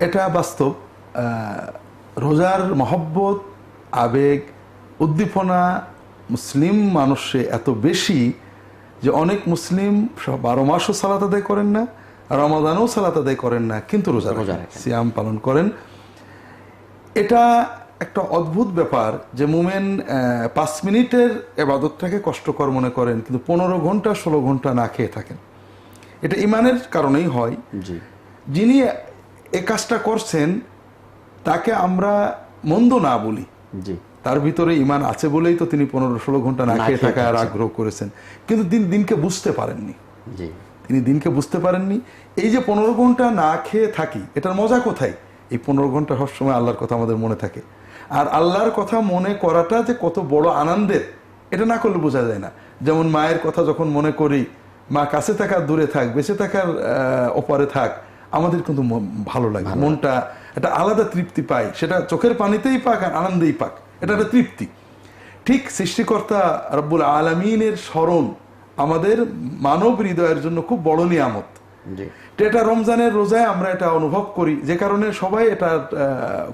এটা বাস্তব রোজার মহব্বত আবেগ উদ্দীপনা মুসলিম মানুষে এত বেশি যে অনেক মুসলিম বারো মাসও সালাত আদায় করেন না রমাদানও সালাত আদায় করেন না কিন্তু রোজা রোজা। সিয়াম পালন করেন। এটা একটা অদ্ভুত ব্যাপার যে মুমেন পাঁচ মিনিটের এবাদতটাকে কষ্টকর মনে করেন কিন্তু পনেরো ঘণ্টা ষোলো ঘণ্টা না খেয়ে থাকেন। এটা ইমানের কারণেই হয়। যিনি এ কাজটা করছেন তাকে আমরা মন্দ না বলি। জি। তার ভিতরে ইমান আছে বলেই তো তিনি পনেরো ষোলো ঘণ্টা না খেয়ে থাকার। আগ্রহ করেছেন। কিন্তু দিন দিনকে বুঝতে পারেননি। তিনি দিনকে বুঝতে পারেননি। এই যে পনেরো ঘণ্টা না খেয়ে থাকি এটার মজা কোথায়? এই পনেরো ঘণ্টা সবসময় আল্লাহর কথা আমাদের মনে থাকে। আর আল্লাহর কথা মনে করাটা যে কত বড় আনন্দের এটা না করলে বোঝা যায় না। যেমন মায়ের কথা যখন মনে করি মা কাছে থাকার দূরে থাক বেঁচে থাকার ওপারে থাক আমাদের কিন্তু ভালো লাগে। মনটা একটা আলাদা তৃপ্তি পায়। সেটা চোখের পানিতেই পাক আর আনন্দেই পাক। এটা একটা তৃপ্তি। ঠিক সৃষ্টিকর্তা রব্বুল আলমিনের স্মরণ আমাদের মানব হৃদয়ের জন্য খুব বড় নিয়ামত। এটা রমজানের রোজায় আমরা এটা অনুভব করি। যে কারণে সবাই এটা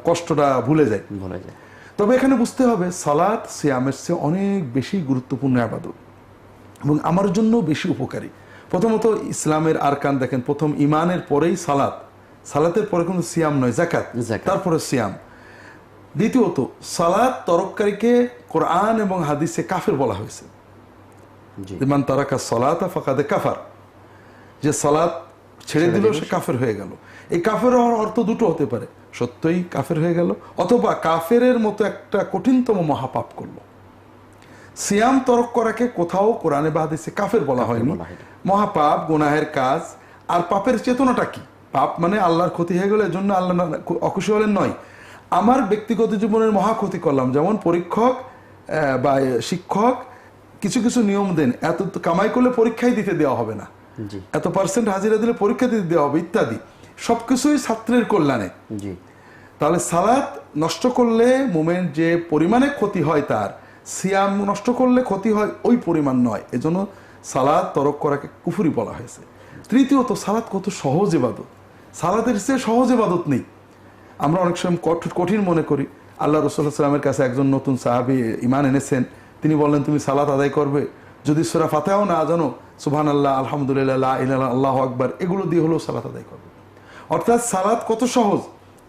কষ্টটা ভুলে যায়। বলে যায়। তবে এখানে বুঝতে হবে সালাত সিয়ামের চেয়ে অনেক বেশি গুরুত্বপূর্ণ আবাদত। এবং আমার জন্য বেশি উপকারী। প্রথমত ইসলামের আরকান দেখেন প্রথম ইমানের পরেই সালাত। সালাতের পরে কিন্তু সিয়াম নয় জাকাত। তারপরে সিয়াম। দ্বিতীয়ত সালাত তরককারীকে কোরআন এবং হাদিসে কাফের বলা হয়েছে। মান তারাকা সলাতা ফাকাদে কাফার। যে সালাত ছেড়ে দিল সে কাফের হয়ে গেল। এই কাফের হওয়ার অর্থ দুটো হতে পারে। সত্যই কাফের হয়ে গেল অথবা কাফেরের মতো একটা কঠিনতম মহাপাপ করল। সিয়াম তরক করাকে কোথাও কোরআনে বা হাদিসে কাফের বলা হয়নি। মহাপাপ গুনাহের কাজ আর পাপের চেতনাটা কি? পাপ মানে আল্লাহর ক্ষতি হয়ে গেলে জন্য আল্লাহ অখুশি হলেন নয়। আমার ব্যক্তিগত জীবনের মহা ক্ষতি করলাম। যেমন পরীক্ষক বা শিক্ষক কিছু কিছু নিয়ম দেন। এত কামাই করলে পরীক্ষাই দিতে দেওয়া হবে না। এত পার্সেন্ট হাজিরা দিলে পরীক্ষা দিতে দেওয়া হবে ইত্যাদি। সবকিছুই ছাত্রের কল্যাণে। জি। তাহলে সালাত নষ্ট করলে মোমেন্ট যে পরিমাণে ক্ষতি হয় তার সিয়াম নষ্ট করলে ক্ষতি হয় ওই পরিমাণ নয়। এজন্য সালাদ তরক করাকে কুফুরি বলা হয়েছে। তৃতীয়ত, সালাদ কত সহজ এবাদত সালাতের চেয়ে সহজ এবাদত নেই। আমরা অনেক সময় কঠ- কঠিন মনে করি। আল্লাহ রসুল্লাহ সাল্লামের কাছে একজন নতুন সাহাবি ইমান এনেছেন। তিনি বললেন, তুমি সালাত আদায় করবে। যদি সুরা ফাতেহাও না জানো সুবহান আল্লাহ আলহামদুলিল্লাহ আল্লাহ আকবার, এগুলো দিয়ে হলেও সালাত আদায় করবে। অর্থাৎ সালাত কত সহজ?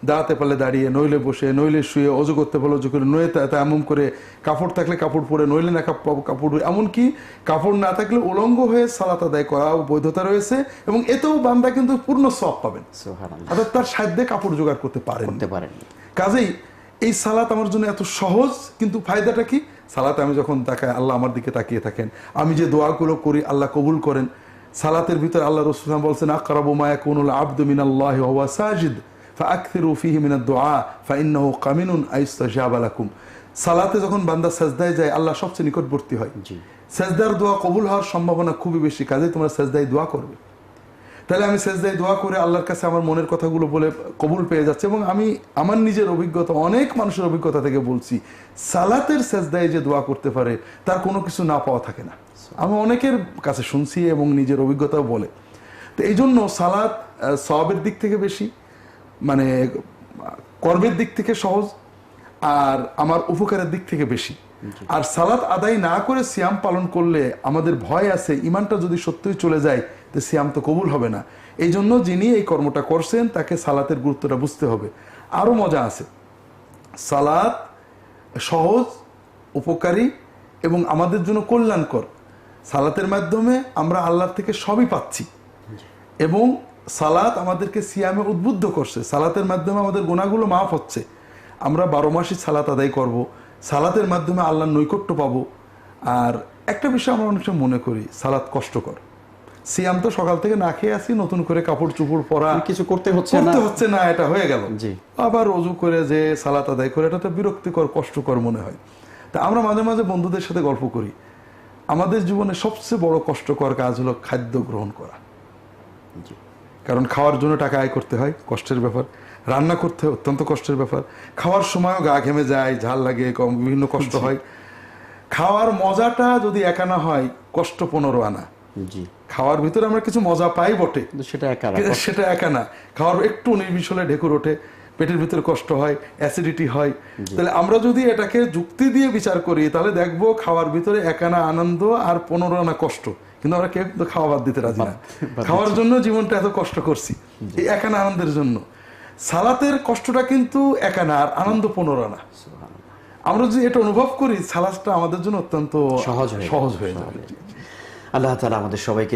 দাঁড়াতে পারলে দাঁড়িয়ে নইলে বসে নইলে শুয়ে অজু করতে পারলে অজু করে নয়ে এমন করে কাপড় থাকলে কাপড় পরে নইলে না কাপড় পরে। এমনকি কাপড় না থাকলে উলঙ্গ হয়ে সালাত আদায় করাও বৈধতা রয়েছে এবং এতেও বান্দা কিন্তু পূর্ণ সব পাবেন। অর্থাৎ তার সাধ্যে কাপড় জোগাড় করতে পারেন কাজেই এই সালাত আমার জন্য এত সহজ কিন্তু ফায়দাটা কি? সালাতে আমি যখন তাকাই আল্লাহ আমার দিকে তাকিয়ে থাকেন। আমি যে দোয়াগুলো করি আল্লাহ কবুল করেন। সালাতের ভিতরে আল্লাহ রসুলাম বলছেন আকরাবু মায়া কুনুল আব্দু মিনাল্লাহ ওয়া সাজিদ। ফাআকথিরু ফিহি মিনাদ দুআ ফাইন্নাহু কামিনুন আইস্তাজাব সালাতে যখন বান্দা সাজদায় যায় আল্লাহ সবচেয়ে নিকটবর্তী হয়। সেজদার দোয়া কবুল হওয়ার সম্ভাবনা খুবই বেশি কাজে তোমরা সেজদায় দোয়া করবে। তাহলে আমি সেজদায় দোয়া করে আল্লাহর কাছে আমার মনের কথাগুলো বলে কবুল পেয়ে যাচ্ছে এবং আমি আমার নিজের অভিজ্ঞতা অনেক মানুষের অভিজ্ঞতা থেকে বলছি সালাতের সেজদায় যে দোয়া করতে পারে তার কোনো কিছু না পাওয়া থাকে না। আমি অনেকের কাছে শুনছি এবং নিজের অভিজ্ঞতাও বলে। তো এই জন্য সালাত সওয়াবের দিক থেকে বেশি মানে কর্মের দিক থেকে সহজ আর আমার উপকারের দিক থেকে বেশি। আর সালাত আদায় না করে সিয়াম পালন করলে আমাদের ভয় আছে ইমানটা যদি সত্যই চলে যায় তো সিয়াম তো কবুল হবে না। এই জন্য যিনি এই কর্মটা করছেন তাকে সালাতের গুরুত্বটা বুঝতে হবে। আরও মজা আছে। সালাত সহজ উপকারী এবং আমাদের জন্য কল্যাণকর। সালাতের মাধ্যমে আমরা আল্লাহর থেকে সবই পাচ্ছি। এবং সালাত আমাদেরকে সিয়ামে উদ্বুদ্ধ করছে। সালাতের মাধ্যমে আমাদের গুণাগুলো মাফ হচ্ছে। আমরা বারো মাসই সালাত আদায় করব। সালাতের মাধ্যমে আল্লাহর নৈকট্য পাবো। আর একটা বিষয় আমরা অনেক সময় মনে করি সালাত কষ্টকর। সিয়াম তো সকাল থেকে না খেয়ে আসি নতুন করে কাপড় চুপড় পরা কিছু করতে হচ্ছে না। করতে হচ্ছে না এটা হয়ে গেল। জি। আবার রজু করে যে সালাত আদায় করে এটা তো বিরক্তিকর কষ্টকর মনে হয়। তা আমরা মাঝে মাঝে বন্ধুদের সাথে গল্প করি। আমাদের জীবনে সবচেয়ে বড় কষ্টকর কাজ হলো খাদ্য গ্রহণ করা। জি। কারণ খাওয়ার জন্য টাকা আয় করতে হয় কষ্টের ব্যাপার। রান্না করতে হয় অত্যন্ত কষ্টের ব্যাপার। খাওয়ার সময়ও গা ঘেমে যায় ঝাল লাগে কম বিভিন্ন কষ্ট হয়। খাওয়ার মজাটা যদি একা না হয় কষ্ট পনেরো আনা। জি। খাওয়ার ভিতরে আমরা কিছু মজা পাই বটে। কিন্তু সেটা একা সেটা একা না। খাওয়ার একটু নির্বিশলে ঢেকুর ওঠে। পেটের ভিতরে কষ্ট হয় অ্যাসিডিটি হয়। তাহলে আমরা যদি এটাকে যুক্তি দিয়ে বিচার করি তাহলে দেখব খাওয়ার ভিতরে একানা আনন্দ আর পনেরো আনা কষ্ট। কিন্তু আমরা কেউ কিন্তু খাওয়া বাদ দিতে রাজি না। খাওয়ার জন্য জীবনটা এত কষ্ট করছি এই একানা আনন্দের জন্য। সালাতের কষ্টটা কিন্তু একানা আর আনন্দ পনেরো আনা। আমরা যদি এটা অনুভব করি সালাদটা আমাদের জন্য অত্যন্ত সহজ হয়ে সহজ হয়ে যাবে আল্লাহ তালা আমাদের সবাইকে